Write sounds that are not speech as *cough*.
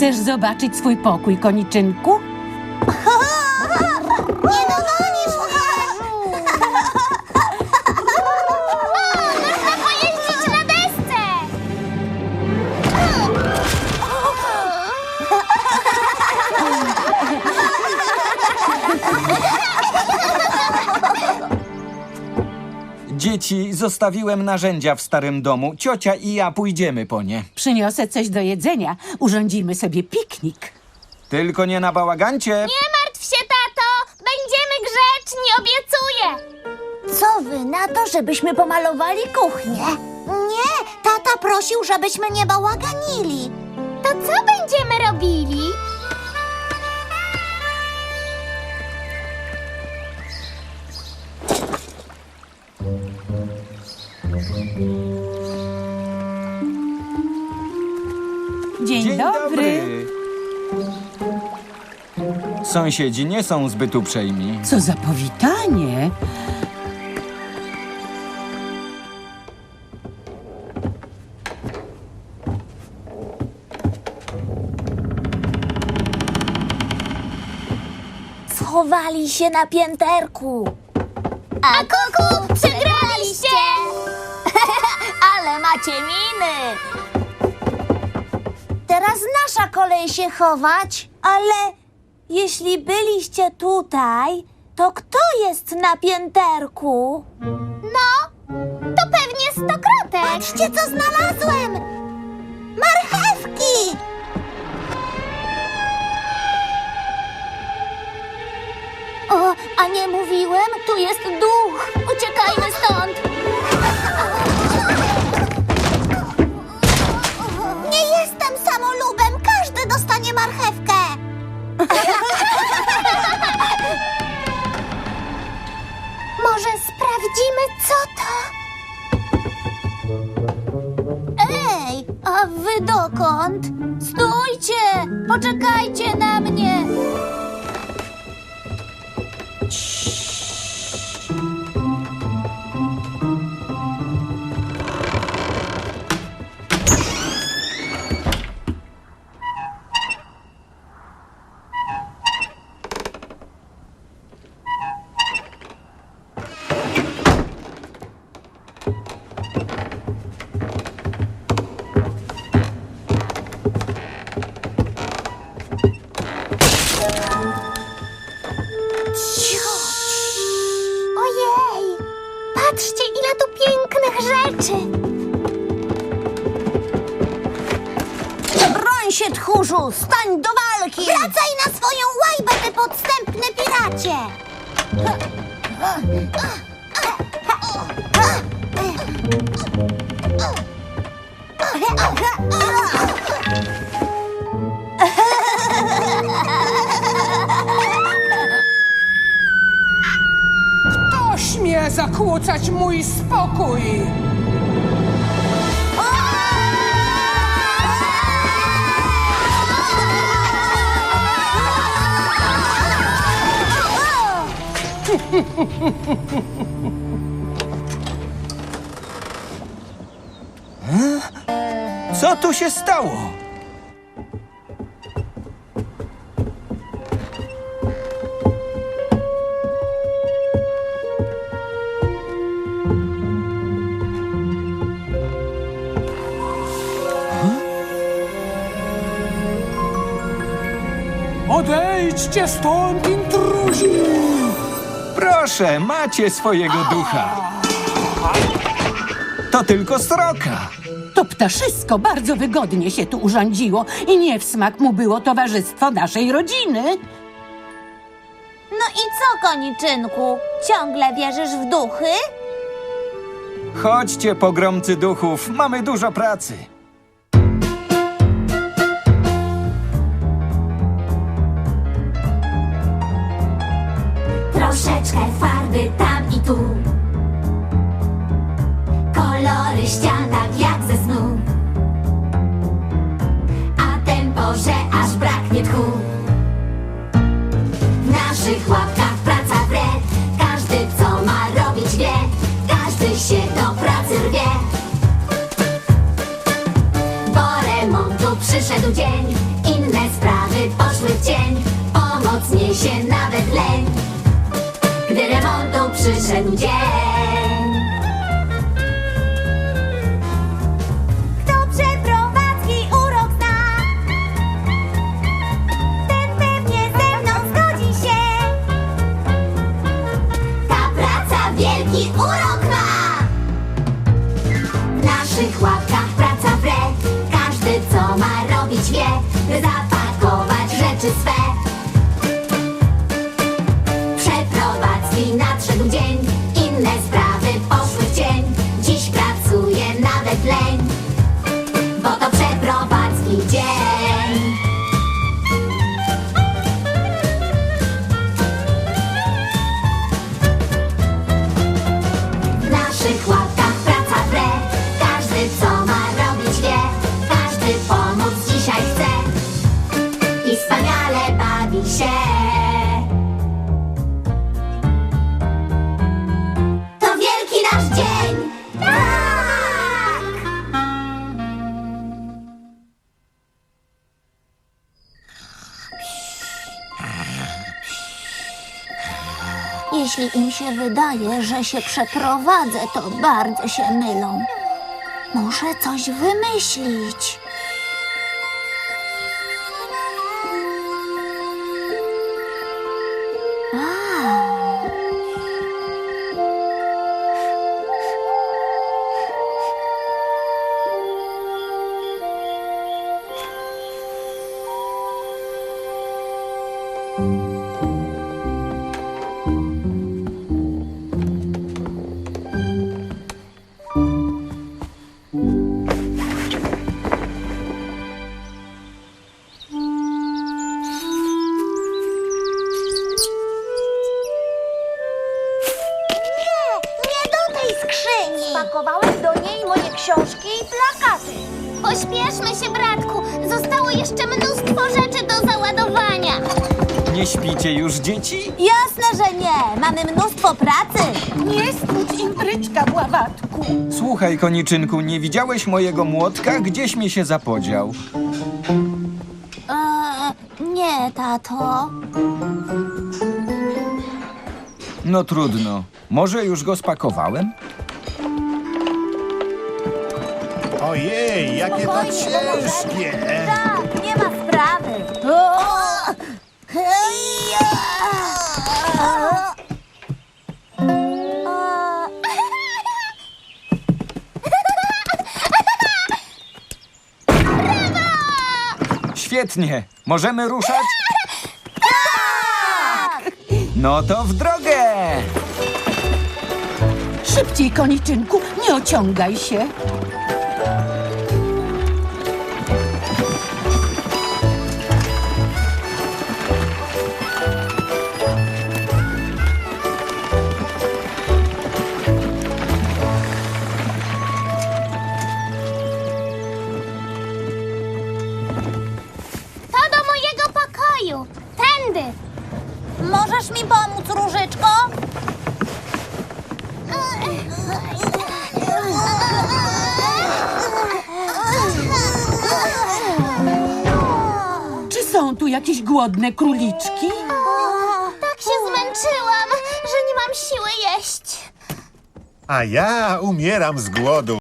Chcesz zobaczyć swój pokój, koniczynku? Dzieci, zostawiłem narzędzia w starym domu. Ciocia i ja pójdziemy po nie. Przyniosę coś do jedzenia. Urządzimy sobie piknik. Tylko nie na bałagancie. Nie martw się, tato! Będziemy grzeczni, obiecuję! Co wy na to, żebyśmy pomalowali kuchnię? Nie, tata prosił, żebyśmy nie bałaganili. To co będziemy robili? Sąsiedzi nie są zbyt uprzejmi. Co za powitanie. Schowali się na pięterku. A kuku, przegraliście! *laughs* Ale macie miny! Teraz nasza kolej się chować, ale jeśli byliście tutaj, to kto jest na pięterku? No, to pewnie stokrotek! Patrzcie, co znalazłem! Marchewki! O, a nie mówiłem? Tu jest duch! Uciekajmy stąd! A wy dokąd? Stójcie! Poczekajcie na mnie! Tchórzu! Stań do walki! Wracaj na swoją łajbę, ty podstępny piracie! Kto śmie zakłócać mój spokój? Co tu się stało? Odejdźcie stąd, intruzi! Proszę, macie swojego ducha. To tylko sroka. To ptaszysko bardzo wygodnie się tu urządziło i nie w smak mu było towarzystwo naszej rodziny. No i co, koniczynku? Ciągle wierzysz w duchy? Chodźcie, pogromcy duchów, mamy dużo pracy. Troszeczkę farby tam i tu. Kolory ścian tak jak ze snu rock. Jeśli im się wydaje, że się przeprowadzę, to bardzo się mylą. Muszę coś wymyślić. Jeszcze mnóstwo rzeczy do załadowania. Nie śpicie już, dzieci? Jasne, że nie. Mamy mnóstwo pracy. Nie skróć im pryczka, Bławatku. Słuchaj, koniczynku, nie widziałeś mojego młotka? Gdzieś mi się zapodział. Eee, nie, tato. No trudno. Może już go spakowałem? Ojej, jakie to Spokojnie, ciężkie! Tak, Świetnie. Możemy ruszać? No to w drogę! Szybciej, koniczynku, nie ociągaj się. Tu jakieś głodne króliczki? Tak się zmęczyłam, że nie mam siły jeść. A ja umieram z głodu.